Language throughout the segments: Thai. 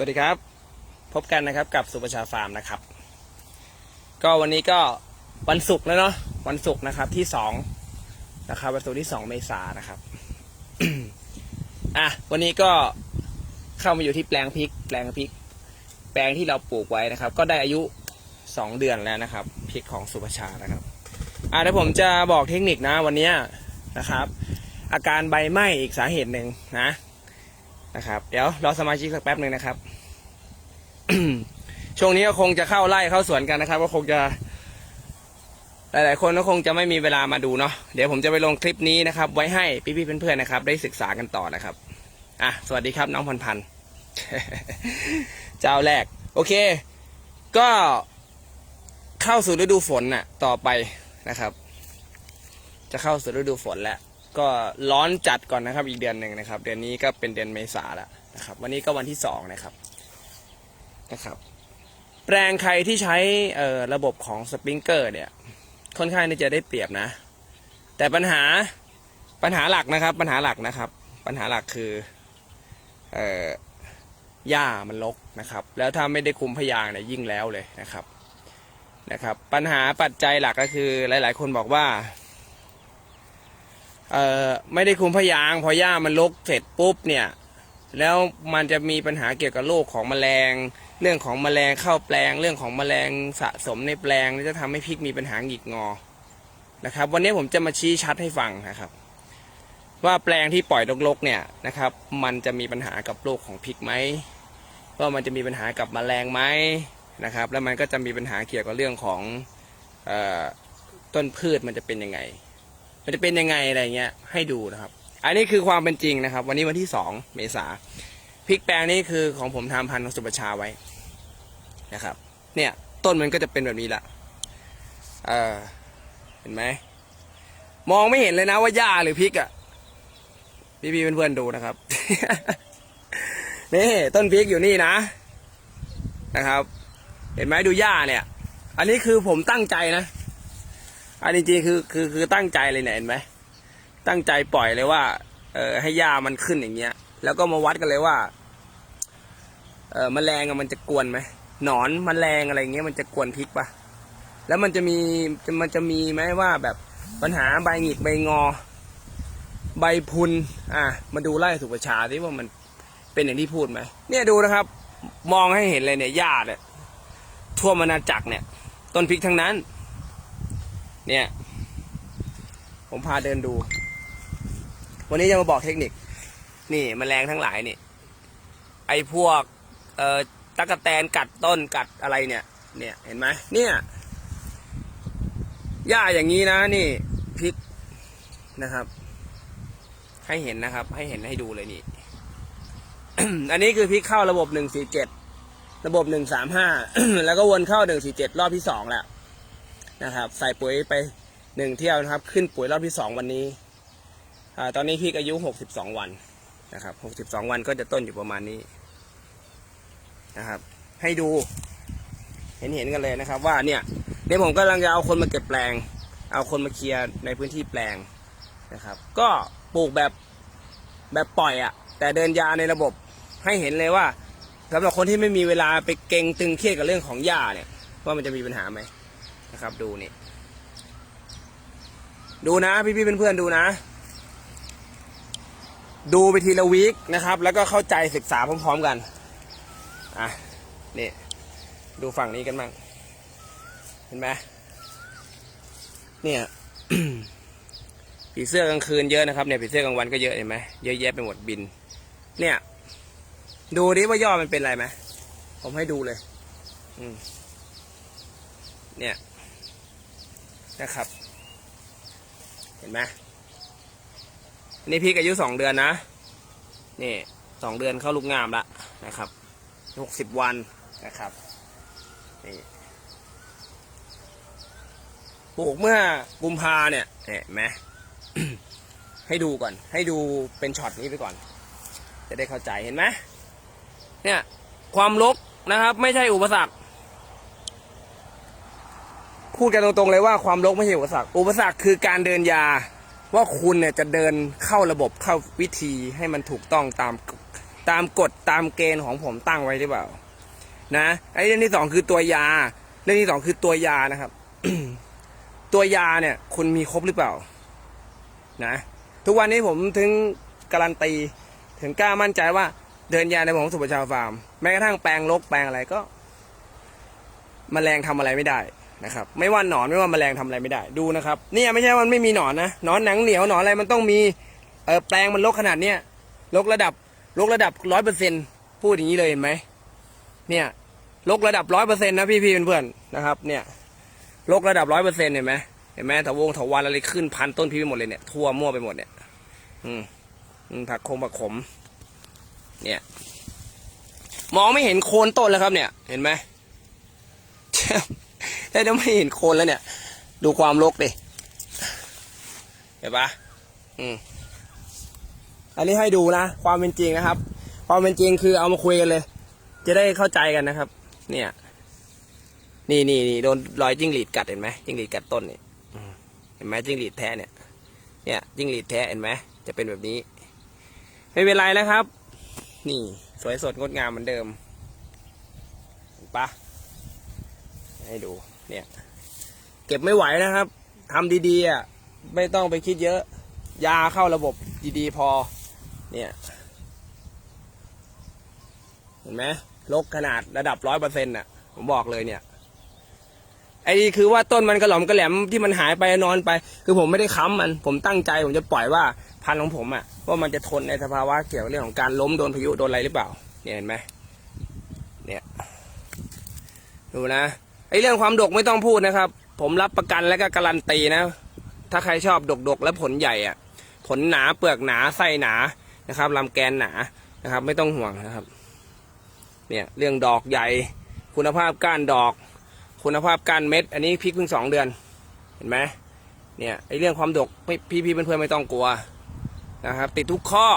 สวัสดีครับ พบกันนะครับกับสุประชาฟาร์มนะครับ ก็วันนี้ก็วันศุกร์แล้วเนาะวันศุกร์นะครับที่สองนะครับวันศุกร์ที่สองเมษานะครับอะวันนี้ก็เข้ามาอยู่ที่แปลงพริก แปลงพริก แปลงที่เราปลูกไว้นะครับ ก็ได้อายุสองเดือนแล้วนะครับพริกของสุประชานะครับอะเดี๋ยวผมจะบอกเทคนิคนะวันนี้นะครับ อาการใบไหม้อีกสาเหตุหนึ่งนะ นะครับ เดี๋ยวรอสมาชิกสักแป๊บหนึ่งนะครับ ช่วงนี้ก็คงจะเข้าไล่เข้าสวนกันนะครับ ก็คงจะ หลาย ๆ คนก็คงจะไม่มีเวลามาดูเนาะเดี๋ยวผมจะไปลงคลิปนี้นะครับ ไว้ให้พี่ ๆ เพื่อน ๆ นะครับ ได้ศึกษากันต่อนะครับ อะ สวัสดีครับน้องพันพันเจ้าแรก โอเค ก็เข้าสู่ฤดูฝนน่ะ ต่อไปนะครับ จะเข้าสู่ฤดูฝนแล้ว ก็ร้อนจัดก่อนนะครับ อีกเดือนหนึ่งนะครับ เดือนนี้ก็เป็นเดือนเมษาแล้วนะครับ วันนี้ก็วันที่สองนะครับนะครับ แปลงใครที่ใช้ระบบของสปริงเกอร์เนี่ยค่อนข้างที่จะได้เปรียบนะ แต่ปัญหาปัญหาหลักนะครับ ปัญหาหลักนะครับ ปัญหาหลักคือเอ่อหญ้ามันรกนะครับ แล้วถ้าไม่ได้คุมพยางเนี่ยยิ่งแล้วเลยนะครับนะครับ ปัญหาปัจจัยหลักก็คือหลาย ๆ คนบอกว่า เอ่อไม่ได้คุมพยางพอหญ้ามันรกเสร็จปุ๊บเนี่ยแล้วมันจะมีปัญหาเกี่ยวกับโรคของแมลง เรื่องของแมลงเข้าแปลง เรื่องของแมลงสะสมในแปลงนี่จะทำให้พริกมีปัญหาหงิกงอนะครับ วันนี้ผมจะมาชี้ชัดให้ฟังนะครับ ว่าแปลงที่ปล่อยรกๆเนี่ยนะครับ มันจะมีปัญหากับโรคของพริกไหมว่ามันจะมีปัญหากับแมลงไหมนะครับ แล้วมันก็จะมีปัญหาเกี่ยวกับเรื่องของออต้นพืชมันจะเป็นยังไง มันจะเป็นยังไงอะไรเงี้ยให้ดูนะครับ อันนี้คือความเป็นจริงนะครับ วันนี้วันที่สองเมษาพริกแปลงนี้คือของผมทำพันธุ์ของสุประชาไว้นะครับ เนี่ยต้นมันก็จะเป็นแบบนี้ละเออเห็นไหมมองไม่เห็นเลยนะว่าหญ้าหรือพริกอะ่ะพี่ๆเพื่อนๆดูนะครับ นี่ต้นพริกอยู่นี่นะนะครับ เห็นไหมดูหญ้าเนี่ย อันนี้คือผมตั้งใจนะ อันจริงๆคือคือคือตั้งใจเลยเนี่ยเห็นไหมตั้งใจปล่อยเลยว่า เออให้หญ้ามันขึ้นอย่างเงี้ย แล้วก็มาวัดกันเลยว่า เออแมลงมันจะกวนไหมหนอนแมลงอะไรเงี้ยมันจะกวนพริกปะแล้วมันจะมีมันจะมีไหมว่าแบบปัญหาใบหงิกใบงอ ใบพุนอะมาดูไล่สุประชาที่ว่ามันเป็นอย่างที่พูดไหมเนี่ยดูนะครับ มองให้เห็นเลยเนี่ยหญ้าเนี่ยทั่วมนาจักเนี่ย ต้นพริกทั้งนั้น เนี่ย ผมพาเดินดู วันนี้จะมาบอกเทคนิค นี่มแมลงทั้งหลายนี่ ไอ้พวก เอ่อตะกะแตนกัดต้นกัดอะไรเนี่ย เนี่ยเห็นไหมเนี่ยหญ้าอย่างนี้นะนี่พริกนะครับ ให้เห็นนะครับ ให้เห็นให้ดูเลยนี่ อันนี้คือพริกเข้าระบบหนึ่งสี่เจ็ดระบบหนึ่งสามห้าแล้วก็วนเข้าหนึ่งสี่เจ็ดรอบที่สองแล้ว นะครับ ใส่ปุ๋ยไปหนึ่งเที่ยวนะครับ ขึ้นปุ๋ยรอบที่สองวันนี้อาตอนนี้พี่อายุหกสิบสองวันนะครับหกสิบสองวันก็จะต้นอยู่ประมาณนี้นะครับ ให้ดู เห็นเห็นกันเลยนะครับ ว่าเนี่ยเดี๋ยวผมกำลังจะเอาคนมาเก็บแปลง เอาคนมาเคลียร์ในพื้นที่แปลงนะครับ ก็ปลูกแบบแบบปล่อยอะ่ะ แต่เดินยาในระบบให้เห็นเลยว่าสำหรับคนที่ไม่มีเวลาไปเก่งตึงเครียดกับเรื่องของหญ้าเนี่ยว่ามันจะมีปัญหาไหม นะครับ ดูนี่ ดูนะพี่พี่ๆเพื่อนๆดูนะ ดูไปทีละวีคนะครับ แล้วก็เข้าใจศึกษาพร้อม ๆกัน อะ นี่ ดูฝั่งนี้กันบ้าง เห็นไหมเนี่ยผีเสื้อกลางคืนเยอะนะครับเนี่ยผีเสื้อกลางวันก็เยอะเห็นไหมเยอะแยะไปหมดบิน เนี่ย ดูดิว่าย่อมันเป็นอะไรไหมผมให้ดูเลย อืมเนี่ย นะครับ เห็นไหมนนี่พี่อายุสองเดือนนะนี่สองเดือนเข้าลูกงามละนะครับหกสิบวันนะครับนี่ปลูกเมื่อกุมภาเนี่ยเห็นไหมให้ดูก่อน ให้ดูเป็นช็อตนี้ไปก่อน จะได้เข้าใจเห็นไหมเนี่ยความลกนะครับ ไม่ใช่อุปสรรค พูดกันตรงๆเลยว่าความรกไม่ใช่อุปสรรค อุปสรรคคือการเดินยา ว่าคุณเนี่ยจะเดินเข้าระบบเข้าวิธีให้มันถูกต้องตามตามกฎตามเกณฑ์ของผมตั้งไว้หรือเปล่า นะไอ้เรื่องที่สองคือตัวยา เรื่องที่สองคือตัวยานะครับ ตัวยาเนี่ย คุณมีครบหรือเปล่า นะ ทุกวันนี้ผมถึงการันตี ถึงกล้ามั่นใจว่า เดินยาในของสุประชาฟาร์ม แม้กระทั่งแปลงลกแปลงอะไรก็แมลงทำอะไรไม่ได้ นะครับไม่ว่าหนอนไม่ว่าแมลงทำอะไรไม่ได้ดูนะครับเนี่ยไม่ใช่ว่ามันไม่มีหนอนนะหนอนหนังเหนียวหนอนอะไรมันต้องมีเออแปลงมันลกขนาดเนี้ยลกระดับลกระดับร้อยเปอร์เซ็นพูดอย่างนี้เลยเห็นไหมเนี่ยลกระดับร้อยเปอร์เซ็นนะพี่พี่เพื่อนๆนะครับเนี่ยลกระดับร้อยเปอร์เซ็นเห็นไหมเห็นไหมถาวงถาวันอะไรขึ้นพันต้นพี่ไปหมดเลยเนี่ยทั่วมั่วไปหมดเนี่ยอืมอืมผักคงผักขม เนี่ยมองไม่เห็นโคนต้นแล้วครับเนี่ย เห็นไหม ถ้าจะไม่เห็นโคนแล้วเนี่ย ดูความรกดิเห็นปะอืมอันนี้ให้ดูนะ ความเป็นจริงนะครับ ความเป็นจริงคือเอามาคุยกันเลย จะได้เข้าใจกันนะครับ เนี่ย นี่นี่นี่โดนรอยจิ้งหรีดกัดเห็นไหมจิ้งหรีดกัดต้นนี่เห็นไหมจิ้งหรีดแท้เนี่ย เนี่ยจิ้งหรีดแท้เห็นไหมจะเป็นแบบนี้ ไม่เป็นไรนะครับ นี่สวยสดงดงามเหมือนเดิมปะให้ดู เนี่ย เก็บไม่ไหวนะครับทำดีๆอะไม่ต้องไปคิดเยอะ ยาเข้าระบบดีๆพอ เนี่ยเห็นไหมลกขนาดระดับร้อยเปอร์เซ็นต์อะ ผมบอกเลยเนี่ยไอ้นี่คือว่าต้นมันกระหล่อมกระแหลมที่มันหายไปนอนไป คือผมไม่ได้ค้ำมัน ผมตั้งใจผมจะปล่อยว่าพันธุ์ของผมอะว่ามันจะทนในสภาวะเกี่ยวกับเรื่องของการล้มโดนพายุโดนอะไรหรือเปล่า เนี่ยเห็นไหมเนี่ยดูนะ ไอเรื่องความดกไม่ต้องพูดนะครับ ผมรับประกันและก็การันตีนะ ถ้าใครชอบดกๆ และผลใหญ่อะผลหนาเปลือกหนาไส้หนานะครับลำแกนหนานะครับ ไม่ต้องห่วงนะครับ เนี่ยเรื่องดอกใหญ่ คุณภาพก้านดอก คุณภาพก้านเม็ด อันนี้พริกเพิ่งสองเดือน เห็นไหมเนี่ยไอเรื่องความดกไม่พี่พี่เพื่อนๆไม่ต้องกลัวนะครับ ติดทุกข้อ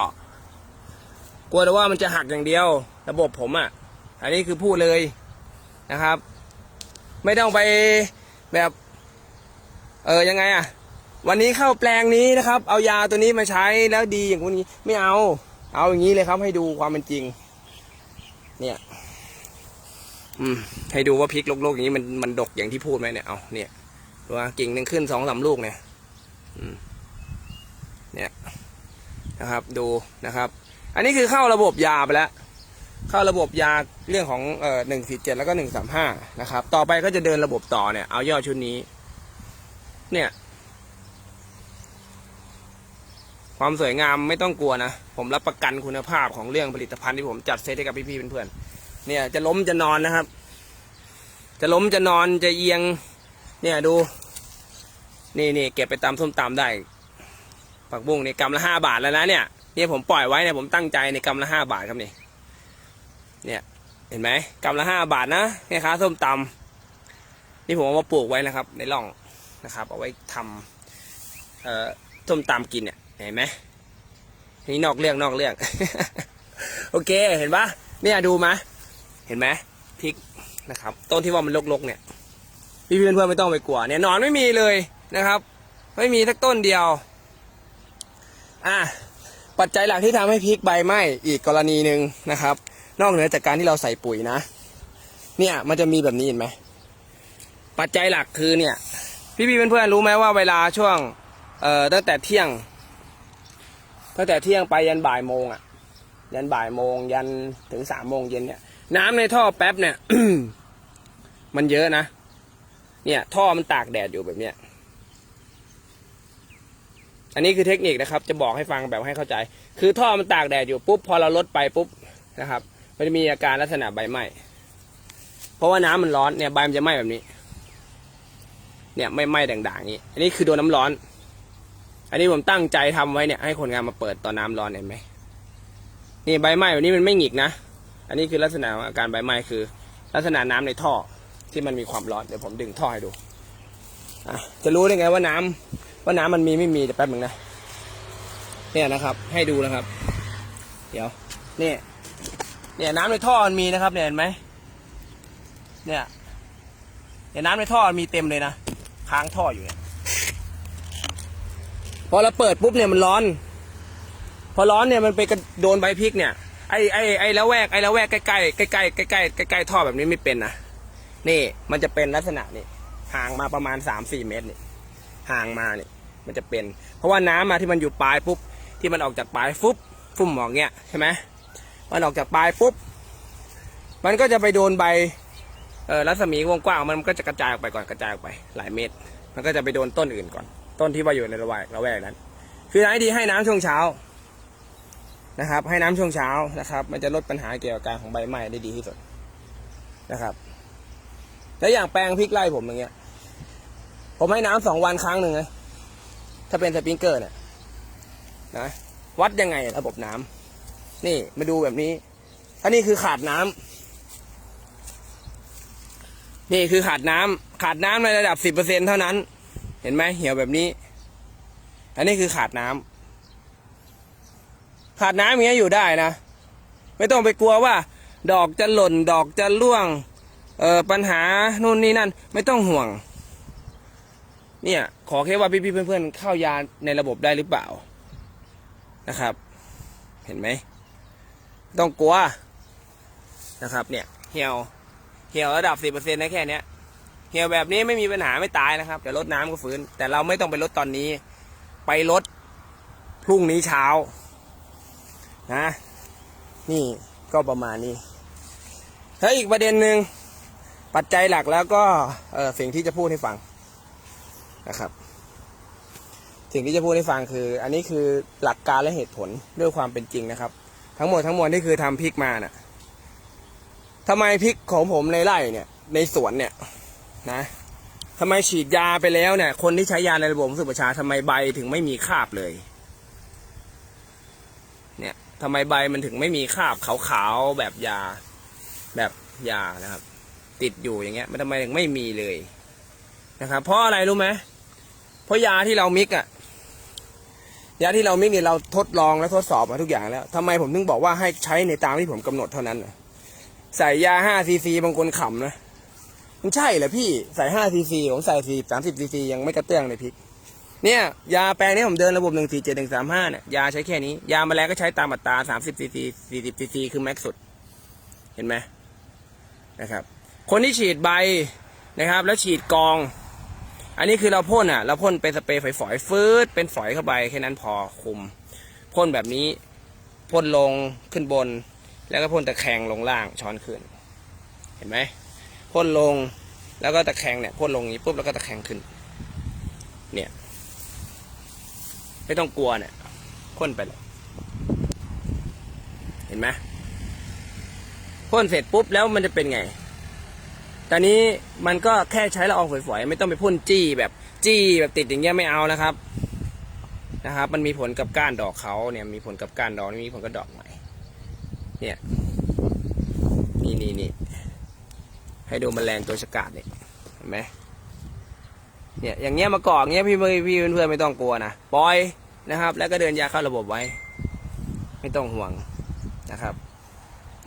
กลัวแต่ว่ามันจะหักอย่างเดียว ระบบผมอะ่ะ อันนี้คือพูดเลยนะครับ ไม่ต้องไปแบบเออยังไงอะ่ะวันนี้เข้าแปลงนี้นะครับ เอายาตัวนี้มาใช้แล้วดีอย่างนี้ไม่เอา เอาอย่างนี้เลยครับ ให้ดูความเป็นจริง เนี่ย อืม ให้ดูว่าพริกโลกๆอย่างนี้มันมันดกอย่างที่พูดไหมเนี่ยเอาเนี่ยดูว่ากิ่งหนึ่งขึ้นสองสามลูกเนี่ย อืม เนี่ยนะครับ ดูนะครับ อันนี้คือเข้าระบบยาไปแล้ว เข้าระบบยาเรื่องของเอ่อหนึ่งสี่เจ็ดแล้วก็หนึ่งสามห้านะครับ ต่อไปก็จะเดินระบบต่อเนี่ย เอายอดชุดนี้ เนี่ย ความสวยงามไม่ต้องกลัวนะ ผมรับประกันคุณภาพของเรื่องผลิตภัณฑ์ที่ผมจัดเซตให้กับพี่ๆเพื่อนๆเนี่ย จะล้มจะนอนนะครับ จะล้มจะนอนจะเอียง เนี่ยดู นี่นี่เก็บไปตามส้มตำได้ ผักบุ้งนี่กำละห้าบาทแล้วนะเนี่ยเนี่ยผมปล่อยไว้เนี่ยผมตั้งใจในกำละห้าบาทครับนี่ เนี่ยเห็นไหมกำละห้าบาทนะแม่ค้าส้มตำนี่ผมเอามาปลูกไว้นะครับ ในร่องนะครับ เอาไว้ทำเอ่อส้มตำกินเนี่ยเห็นไหมนี่นอกเรื่องนอกเรื่อง โอเคเห็นปะเนี่ยดูมาเห็นไหมพริกนะครับ ต้นที่ว่ามันลกๆเนี่ยพี่เพื่อนเพื่อนๆไม่ต้องไปกลัวเนี่ยนอนไม่มีเลยนะครับ ไม่มีสักต้นเดียว อะปัจจัยหลักที่ทำให้พริกใบไหม้อีกกรณีหนึ่งนะครับ นอกเหนือจากการที่เราใส่ปุ๋ยนะ เนี่ยมันจะมีแบบนี้เห็นไหม ปัจจัยหลักคือเนี่ย พี่พี่ๆเพื่อนๆรู้ไหมว่าเวลาช่วงเอ่อตั้งแต่เที่ยง ตั้งแต่เที่ยงไปยันบ่ายโมงอะ ยันบ่ายโมงยันถึงสามโมงเย็นเนี่ย น้ำในท่อแป๊บเนี่ย มันเยอะนะ เนี่ย ท่อมันตากแดดอยู่แบบเนี้ยอันนี้คือเทคนิคนะครับ จะบอกให้ฟังแบบให้เข้าใจ คือท่อมันตากแดดอยู่ปุ๊บพอเราลดไปปุ๊บนะครับ มันจะมีอาการลักษณะใบไหม้เพราะว่าน้ำมันร้อนเนี่ยใบมันจะไหม้แบบนี้ เนี่ยไม่ไหม้ด่างๆอย่างนี้ อันนี้คือโดนน้ำร้อน อันนี้ผมตั้งใจทำไว้เนี่ย ให้คนงานมาเปิดตอนน้ำร้อนเห็นไหมนี่ใบไหม้แบบนี้มันไม่หงิกนะอันนี้คือลักษณะอาการใบไหม้คือ ลักษณะน้ำในท่อที่มันมีความร้อนเดี๋ยวผมดึงท่อให้ดูะจะรู้ได้ไงว่าน้ำว่าน้ำมันมีไม่มีเดี๋ยวแป๊บหนึ่งนะเนี่ยนะครับ ให้ดูนะครับ เดี๋ยวเนี่ย เนี่ยน้ำในท่อมันมีนะครับเนี่ยเห็นไหมเนี่ยเนี่ยน้ำในท่อมันมีเต็มเลยนะค้างท่ออยู่เนี่ยพอเราเปิดปุ๊บเนี่ยมันร้อน พอร้อนเนี่ยมันไปกระโดนใบพริกเนี่ยไอ้ไอ้ไอ้ละแวกไอ้ละแวกใกล้ใกล้ใกล้ใกล้ใกล้ใกล้ใกล้ใกล้ท่อแบบนี้ไม่เป็นนะนี่มันจะเป็นลักษณะนี่ห่างมาประมาณสามสี่เมตรนี่ห่างมานี่มันจะเป็น เพราะว่าน้ำมาที่มันอยู่ปลายปุ๊บที่มันออกจากปลายฟุบฟุ่มหมอกเงี้ยใช่ไหม มันออกจากปลายปุ๊บ มันก็จะไปโดนใบรัศมีวงกว้างมันก็จะกระจายออกไปก่อนกระจายออกไป หลายเมตร มันก็จะไปโดนต้นอื่นก่อน ต้นที่ว่าอยู่ในระแวกระแวกนั้น คือให้ดีให้น้ำช่วงเช้านะครับ ให้น้ำช่วงเช้านะครับ มันจะลดปัญหาเกี่ยวกับการของใบไหม้ได้ดีที่สุดนะครับ แล้วอย่างแปลงพริกไร่ผมอย่างเงี้ย ผมให้น้ำสองวันครั้งหนึ่งนะถ้าเป็นสปริงเกอร์เนี่ยนะวัดยังไงระบบน้ำ นี่มาดูแบบนี้ อันนี้คือขาดน้ำนี่คือขาดน้ำขาดน้ำในระดับสิบเปอร์เซ็นเท่านั้น เห็นไหมเหี่ยวแบบนี้ อันนี้คือขาดน้ำขาดน้ำอย่างเงี้ยอยู่ได้นะ ไม่ต้องไปกลัวว่า ดอกจะหล่น ดอกจะร่วง เออปัญหานู่นนี่นั่น ไม่ต้องห่วง เนี่ย ขอแค่ว่าพี่ๆเพื่อนๆเข้ายาในระบบได้หรือเปล่านะครับ เห็นไหม ต้องกลัวนะครับ เนี่ยเหี่ยวเหี่ยวระดับสิบเปอร์เซ็นต์นะแค่เนี้ยเหี่ยวแบบนี้ไม่มีปัญหาไม่ตายนะครับเดี๋ยวลดน้ำก็ฟื้น แต่เราไม่ต้องไปลดตอนนี้ ไปลดพรุ่งนี้เช้านะนี่ก็ประมาณนี้แล้วอีกประเด็นหนึ่งปัจจัยหลักแล้วก็เออสิ่งที่จะพูดให้ฟังนะครับ สิ่งที่จะพูดให้ฟังคือ อันนี้คือหลักการและเหตุผลด้วยความเป็นจริงนะครับ ทั้งหมดทั้งมวลที่คือทำพริกมาน่ะทำไมพริกของผมในไร่เนี่ย ในสวนเนี่ย นะทำไมฉีดยาไปแล้วเนี่ย คนที่ใช้ยาในระบบสุประชาทำไมใบถึงไม่มีคราบเลย เนี่ยทำไมใบมันถึงไม่มีคราบขาวๆแบบยา แบบยานะครับ ติดอยู่อย่างเงี้ย มันทำไมถึงไม่มีเลยนะครับ เพราะอะไรรู้ไหมเพราะยาที่เรามิกอะ ยาที่เรามิกเนี่ยเราทดลองและทดสอบมาทุกอย่างแล้วทำไมผมถึงบอกว่าให้ใช้ในตามที่ผมกำหนดเท่านั้นใส่ยา5ซีซีบางคนขำนะมันใช่เหรอพี่ใส่5ซีซีผมใส่สี่สามสิบซีซียังไม่กระเตื้องเลยพริก เนี่ยยาแปลงนี้ผมเดินระบบหนึ่งสี่เจ็ดหนึ่งสามห้าเนี่ยยาใช้แค่นี้ ยาแมลงก็ใช้ตามอัตราสามสิบซีซีสี่สิบซีซีคือแม็กสุด เห็นไหมนะครับ คนที่ฉีดใบนะครับ แล้วฉีดกอง อันนี้คือเราพ่นอะ เราพ่นเป็นสเปรย์ฝอยๆฟืดเป็นฝอยเข้าไปแค่นั้นพอคุมพ่นแบบนี้พ่นลงขึ้นบน แล้วก็พ่นตะแคงลงล่างช้อนขึ้น เห็นไหมพ่นลงแล้วก็ตะแคงเนี่ยพ่นลงอย่างนี้ปุ๊บแล้วก็ตะแคงขึ้น เนี่ย ไม่ต้องกลัวเนี่ยพ่นไปเลยเห็นไหมพ่นเสร็จปุ๊บแล้วมันจะเป็นไง ตอนนี้มันก็แค่ใช้ละอองฝอยๆ ไม่ต้องไปพ่นจี้แบบจี้แบบติดอย่างเงี้ยไม่เอานะครับนะครับ มันมีผลกับก้านดอกเขาเนี่ยมีผลกับก้านดอกนี่มีผลกับดอกใหม่เนี่ยนี่นี่นี่ให้ดูแมลงตัวฉกาดเนี่ยเห็นไหมเนี่ยอย่างเงี้ยมาก่อกเงี้ยพี่พี่เพื่อนๆไม่ต้องกลัวนะปล่อยนะครับ แล้วก็เดินยาเข้าระบบไว้ ไม่ต้องห่วงนะครับ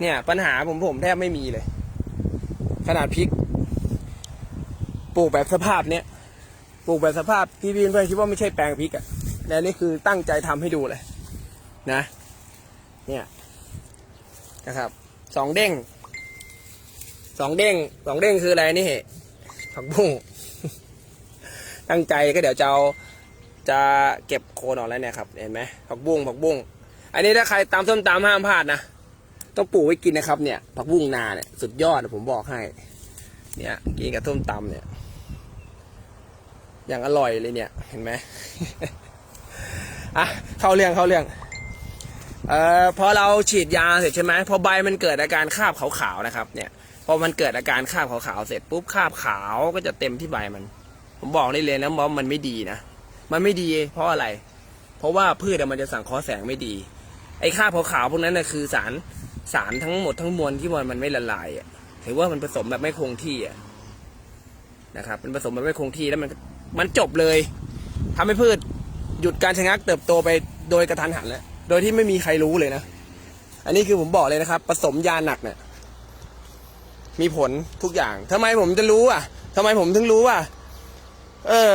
เนี่ยปัญหาผมผมแทบไม่มีเลย ขนาดพริก ปลูกแบบสภาพเนี้ยปลูกแบบสภาพพี่พี่เพื่อนๆคิดว่าไม่ใช่แปลงพริกอะแต่นี่คือตั้งใจทำให้ดูเลย นะ เนี่ยนะครับสองเด้งสองเด้งสองเด้งคืออะไรนี่ผักบุ้งตั้งใจก็เดี๋ยวจะเอาจะเก็บโคนออกแล้วเนี่ยครับ เห็นไหมผักบุ้งผักบุ้ง อันนี้ถ้าใครตามส้มตามห้ามพลาดนะ ต้องปลูกไว้กินนะครับเนี่ยผักบุ้งนาเนี่ยสุดยอดนะผมบอกให้ เนี่ยกินกับส้มตำเนี่ย อย่างอร่อยเลยเนี่ย เห็นไหมอะเข้าเรื่องเข้าเรื่องเอ่อพอเราฉีดยาเสร็จใช่ไหมพอใบมันเกิดอาการคาบขาวๆนะครับ เนี่ยพอมันเกิดอาการคาบขาวๆเสร็จปุ๊บคาบขาวก็จะเต็มที่ใบมัน ผมบอกได้เลยนะว่ามันไม่ดีนะมันไม่ดี เพราะอะไร เพราะว่าพืชมันจะสังเคราะห์แสงไม่ดี ไอ้คาบขาวๆพวกนั้นนะคือสาร สารทั้งหมดทั้งมวลที่มันมันไม่ละลายอะถือว่ามันผสมแบบไม่คงที่อะนะครับ มันผสมแบบไม่คงที่แล้วมันมันจบเลยทำให้พืชหยุดการชะงักเติบโตไปโดยกระทันหันแล้วโดยที่ไม่มีใครรู้เลยนะ อันนี้คือผมบอกเลยนะครับ ผสมยาหนักเนี่ยมีผลทุกอย่างทำไมผมจะรู้อะทำไมผมถึงรู้ว่าเออ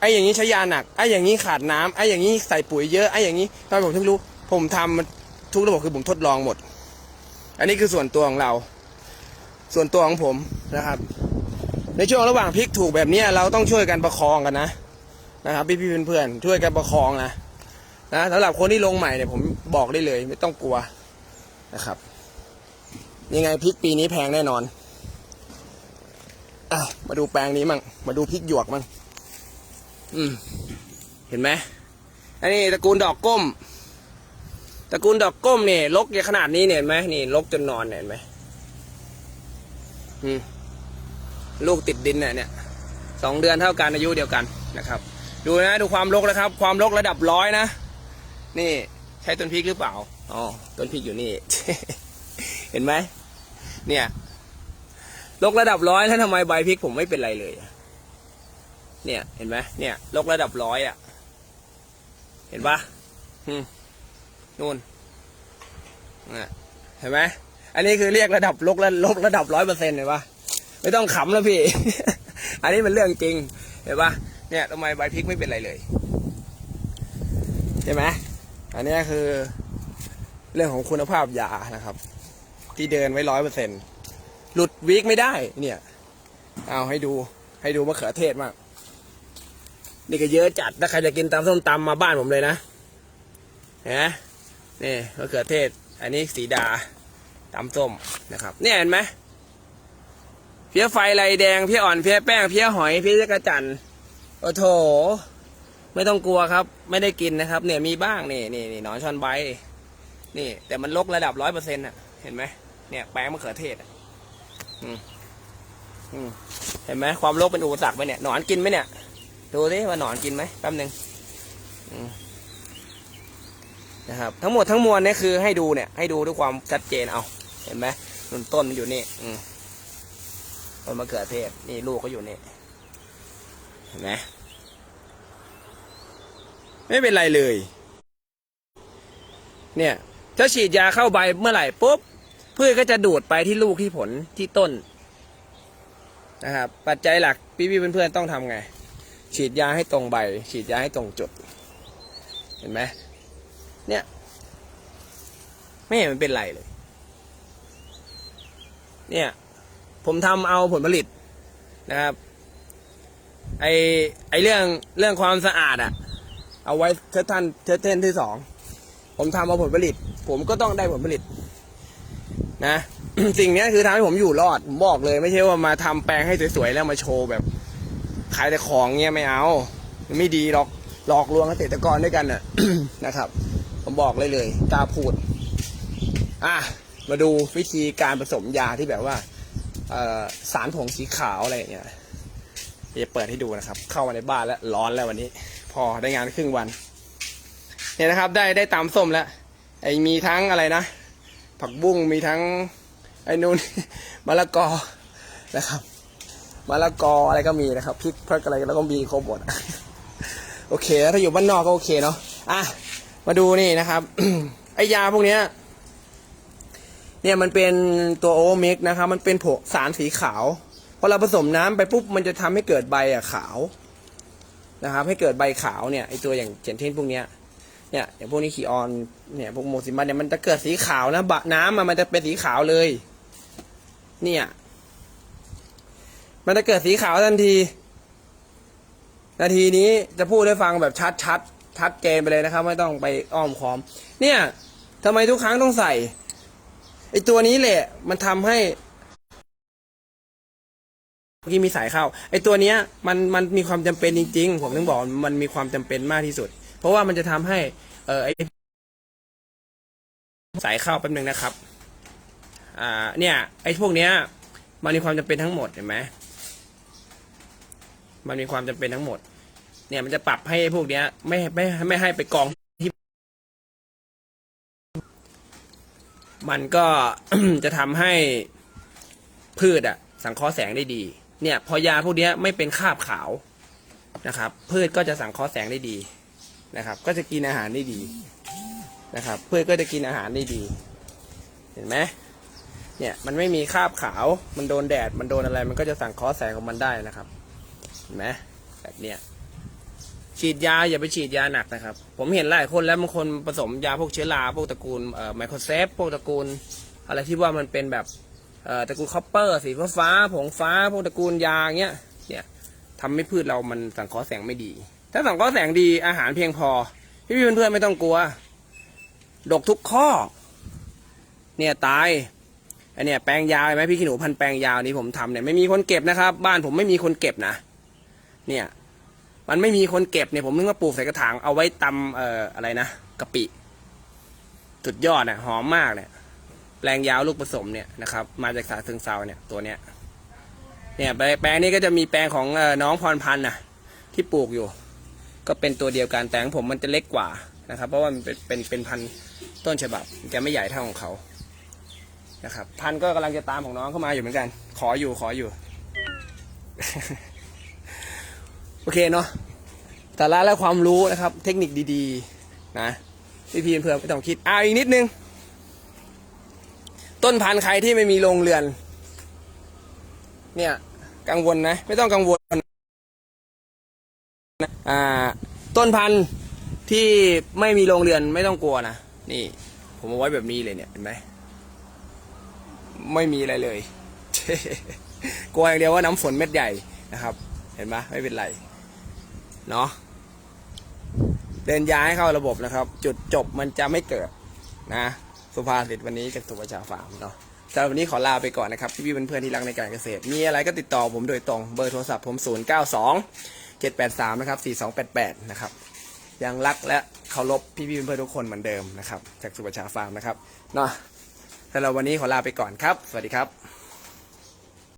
ไออย่างนี้ใช้ยาหนัก ไออย่างนี้ขาดน้ำไออย่างนี้ใส่ปุ๋ยเยอะ ไออย่างนี้ทำไมผมถึงรู้ ผมทำมันทุกระบบคือผมทดลองหมด อันนี้คือส่วนตัวของเรา ส่วนตัวของผมนะครับ ในช่วงระหว่างพริกถูกแบบนี้เราต้องช่วยกันประคองกันนะนะครับพี่ๆเพื่อนๆช่วยกันประคองนะนะสำหรับคนที่ลงใหม่เนี่ยผมบอกได้เลยไม่ต้องกลัวนะครับ ยังไงพริกปีนี้แพงแน่นอนอะมาดูแปลงนี้มั่งมาดูพริกหยวกมั่งอืมเห็นไหมอันนี้ตระกูลดอกก้ม ตระกูลดอกก้มเนี่ยลกอย่ขนาดนี้เนี่ยเห็นไหมนี่ลกจนนอนเนี่ยเห็นไหมลูกติดดินเนี่ยเนี่ยสองเดือนเท่ากันอายุเดียวกันนะครับ ดูนะดูความรกนะครับ ความรกระดับร้อยนะนี่ใช่ต้นพริกหรือเปล่าอ๋อต้นพริกอยู่นี่ เห็นไหมเนี่ยรกระดับร้อยแล้วทำไมใบพริกผมไม่เป็นไรเลยเนี่ย เห็นไหมเนี่ยรกระดับร้อยอะ เห็นปะอืม นู่นเห็นไหมอันนี้คือเรียกระดับลกและลกระดับร้อยเปอร์เซ็นต์เห็นปะไม่ต้องขำแล้วพี่ อันนี้มันเรื่องจริง เห็นปะเนี่ยทำไมใบพริกไม่เป็นไรเลยใช่ไหมอันนี้คือเรื่องของคุณภาพยานะครับ ที่เดินไว้ร้อยเปอร์เซ็นต์หลุดวีคไม่ได้ เนี่ย เอาให้ดูให้ดูมะเขือเทศมากนี่ก็เยอะจัดถ้าใครจะกินตำส้มตำมาบ้านผมเลยนะเห็นไหม นี่มะเขือเทศ อันนี้สีดาตำส้มนะครับ เนี่ยเห็นไหมเพี้ยไฟลายแดงเพี้ยอ่อนเพี้ยแป้งเพี้ยหอยเพี้ยกระจันโอ้โถ ไม่ต้องกลัวครับ ไม่ได้กินนะครับ เนี่ยมีบ้างนี่นี่นี่หนอนชอนใบนี่ แต่มันลกระดับร้อยเปอร์เซ็นต์อะ เห็นไหมเนี่ยแป้งมะเขือเทศอะอืมอืมเห็นไหมความโลกเป็นอุปสรรคไหมเนี่ยหนอนกินไหมเนี่ย ดูสิว่าหนอนกินไหมแป๊บหนึ่งอืม นะครับ ทั้งหมดทั้งมวลเนี่ยคือให้ดูเนี่ยให้ดูด้วยความชัดเจนเอา เห็นไหมต้นต้นมันอยู่นี่อืมต้นมะเขือเทศนี่ลูกก็อยู่นี่เห็นไหมไม่เป็นไรเลย เนี่ยถ้าฉีดยาเข้าใบเมื่อไหร่ปุ๊บพืชก็จะดูดไปที่ลูกที่ผลที่ต้นนะครับปัจจัยหลักพี่ๆเพื่อนๆต้องทำไง ฉีดยาให้ตรงใบ ฉีดยาให้ตรงจุด เห็นไหม เนี่ย ไม่เห็นมันเป็นไรเลย เนี่ย ผมทำเอาผลผลิตนะครับ ไอไอเรื่องเรื่องความสะอาดอะเอาไว้เทท่านเทเทนที่สอง ผมทำเอาผลผลิต ผมก็ต้องได้ผลผลิต นะสิ่งนี้คือทำให้ผมอยู่รอด ผมบอกเลย ไม่ใช่ว่ามาทำแปลงให้สวยๆแล้วมาโชว์แบบขายแต่ของเงี้ยไม่เอา ไม่ดีหรอกหลอกลวงเกษตรกรด้วยกันน่ะนะครับ บอกเลยเลยกล้าพูด อะมาดูวิธีการผสมยาที่แบบว่าสารผงสีขาวอะไรอย่างเงี้ยจะเปิดให้ดูนะครับ เข้ามาในบ้านแล้วร้อนแล้ววันนี้ พอได้งานครึ่งวัน เนี่ยนะครับ ได้ได้ตามส้มแล้วไอ้มีทั้งอะไรนะ ผักบุ้งมีทั้งไอ้นู่นมะละกอนะครับมะละกออะไรก็มีนะครับพริกเพิกอะไรแล้วก็มีครบหมดโอเค ถ้าอยู่บ้านนอกก็โอเคเนาะอะ มาดูนี่นะครับ ไอยาพวกเนี้ย เนี่ยมันเป็นตัวโอเมกนะครับ มันเป็นผงสารสีขาวพอเราผสมน้ำไปปุ๊บมันจะทำให้เกิดใบอะขาวนะครับ ให้เกิดใบขาวเนี่ยไอตัวอย่างเช่นเช่นพวกเนี้ยเนี่ยอย่างพวกนี้ขีออนเนี่ยพวกโมซิมัสเนี่ยมันจะเกิดสีขาวนะบะน้ำมันจะเป็นสีขาวเลย เนี่ย มันจะเกิดสีขาวทันที นาทีนี้จะพูดให้ฟังแบบชัดชัดๆ ชัดเจนไปเลยนะครับ ไม่ต้องไปอ้อมค้อม เนี่ยทำไมทุกครั้งต้องใส่ไอตัวนี้แหละ มันทำให้เมื่อกี้มีสายเข้าไอตัวเนี้ยมันมันมีความจำเป็นจริง ๆ ผมถึงบอกมันมีความจำเป็นมากที่สุด เพราะว่ามันจะทำให้ เออไอสายเข้าแป๊บนึงนะครับ อ่า เนี่ย ไอพวกเนี้ย มันมีความจำเป็นทั้งหมดเห็นไหมมันมีความจำเป็นทั้งหมด เนี่ยมันจะปรับให้พวกเนี้ย ไม่ไม่ไม่ให้ไปกองที่ มันก็จะทำให้พืชอะสังเคราะห์แสงได้ดี เนี่ยพอยาพวกเนี้ยไม่เป็นคาบขาวนะครับ พืชก็จะสังเคราะห์แสงได้ดีนะครับ ก็จะกินอาหารได้ดีนะครับ พืชก็จะกินอาหารได้ดี เห็นไหมเนี่ยมันไม่มีคราบขาว มันโดนแดด มันโดนอะไร มันก็จะสังเคราะห์แสงของมันได้นะครับ เห็นไหมแบบเนี้ย ฉีดยาอย่าไปฉีดยาหนักนะครับ ผมเห็นหลายคนแล้วบางคนผสมยาพวกเชื้อราพวกตระกูลเอ่อไมโครเซฟพวกตระกูล อะไรที่ว่ามันเป็นแบบเอ่อตระกูลคอปเปอร์สีฟ้าฟ้าผงฟ้า พวกตระกูลยาเงี้ยเนี่ยทำให้พืชเรามันสังเคราะห์แสงไม่ดี ถ้าสังเคราะห์แสงดีอาหารเพียงพอ พี่พี่เพื่อนๆไม่ต้องกลัวดกทุกข้อ เนี่ยตายไอเนี่ยแปลงยาวไหมพี่ขี้หนูพันธ์แปลงยาวนี้ผมทำเนี่ยไม่มีคนเก็บนะครับ บ้านผมไม่มีคนเก็บนะ เนี่ย มันไม่มีคนเก็บเนี่ยผมนึกว่าปลูกใส่กระถางเอาไว้ตำเอ่ออะไรนะกะปิสุดยอดอะหอมมากเนี่ยแปลงยาวลูกผสมเนี่ยนะครับมาจากสาเชิงเซาเนี่ยตัวเนี้ยเนี่ยแปลงนี้ก็จะมีแปลงของเอ่อน้องพรพันธ์นะที่ปลูกอยู่ ก็เป็นตัวเดียวกันแต่ของผมมันจะเล็กกว่านะครับ เพราะว่ามันเป็นเป็นเป็นพันต้นฉบับจะไม่ใหญ่เท่าของเขานะครับ พันก็กำลังจะตามของน้องเข้ามาอยู่เหมือนกัน ขออยู่ขออยู่ โอเคเนาะแต่ละและความรู้นะครับ เทคนิคดีๆ นะพี่พีเพื่อนๆไม่ต้องคิดอ่าอีกนิดนึง ต้นพันธุ์ใครที่ไม่มีโรงเรือน เนี่ย กังวลนะ ไม่ต้องกังวลนะอ่า ต้นพันธุ์ที่ไม่มีโรงเรือนไม่ต้องกลัวนะนี่ ผมเอาไว้แบบนี้เลยเนี่ยเห็นไหมไม่มีอะไรเลยกลัวอย่างเดียวว่าน้ำฝนเม็ดใหญ่นะครับ เห็นไหมไม่เป็นไร เนาะเดินย้ายเข้าระบบนะครับ จุดจบมันจะไม่เกิดนะ สุภาษิตวันนี้จากสุประชาฟาร์มเนาะสำหรับวันนี้ขอลาไปก่อนนะครับพี่ๆเพื่อนๆที่รักในการเกษตร มีอะไรก็ติดต่อผมโดยตรงเบอร์โทรศัพท์ผม 0 9 2 7 8 3 นะครับ 4288 นะครับ ยังรักและเคารพพี่ๆเพื่อนๆทุกคนเหมือนเดิมนะครับ จากสุประชาฟาร์มนะครับเนาะสำหรับวันนี้ขอลาไปก่อนครับ สวัสดีครับ